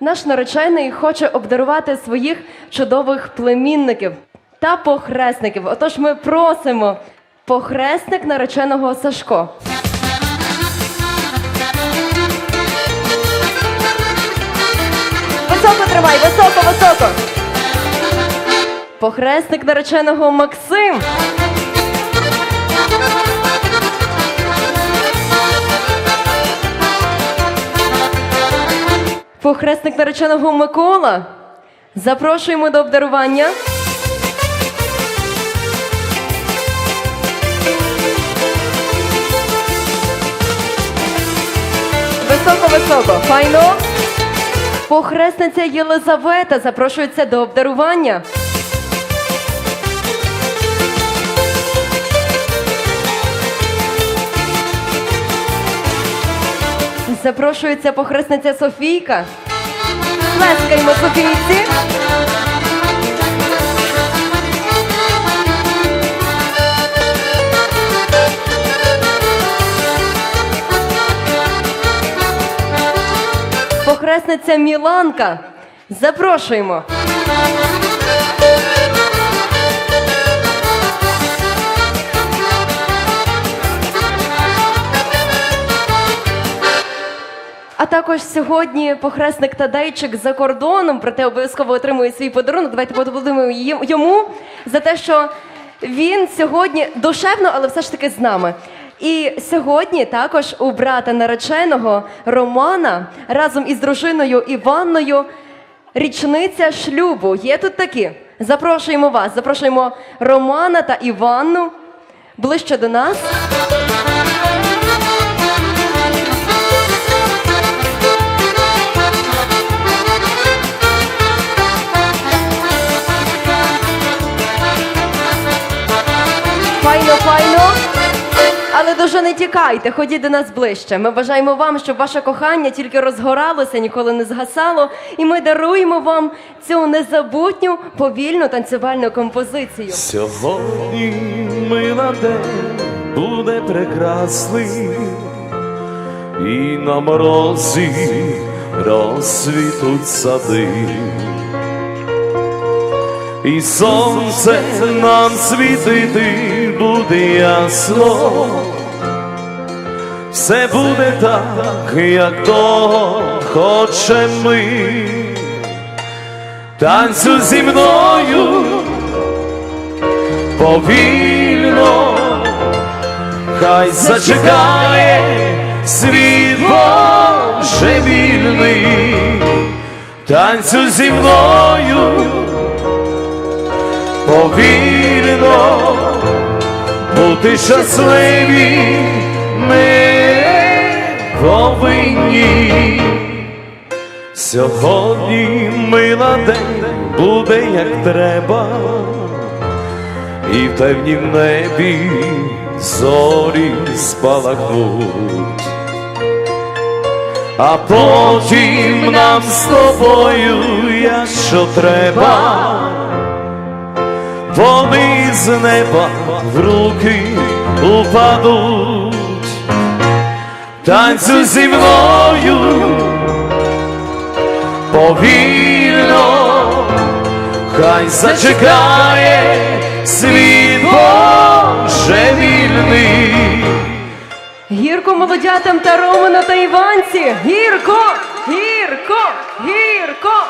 Наш наречений хоче обдарувати своїх чудових племінників та похресників. Отож, ми просимо похресник нареченого Сашко. Високо тримай, високо, високо. Похресник нареченого Максим. Похресник нареченого Микола. Запрошуємо до обдарування. Високо-високо. Файно. Похресниця Єлизавета запрошується до обдарування. Запрошується похресниця Софійка. Плескаємо Софійці. Похресниця Міланка. Запрошуємо. А також сьогодні похресник Тадейчик за кордоном, проте обов'язково отримує свій подарунок. Давайте їм- йому за те, що він сьогодні душевно, але все ж таки з нами. І сьогодні також у брата нареченого Романа разом із дружиною Іванною річниця шлюбу. Є тут такі. Запрошуємо вас, запрошуємо Романа та Іванну ближче до нас. Дуже не тікайте, ходіть до нас ближче. Ми бажаємо вам, щоб ваше кохання тільки розгоралося, ніколи не згасало. І ми даруємо вам цю незабутню повільну танцювальну композицію. Сьогодні мила день буде прекрасний, і на морозі розсвітуть сади, і сонце нам світити буде ясно. Все буде так, як того хочемо ми. Танцю зі мною повільно, хай зачекає світ божевільний, танцю зі мною повільно, бути щасливі ми повинні. Сьогодні мила день буде як треба, і в темнім небі зорі спалахнуть, а потім нам з тобою, якщо треба, вони з неба в руки упадуть, танцю зі мною повільно, хай зачекає світ божевільний. Гірко молодятам та Романа та Іванці! Гірко! Гірко! Гірко!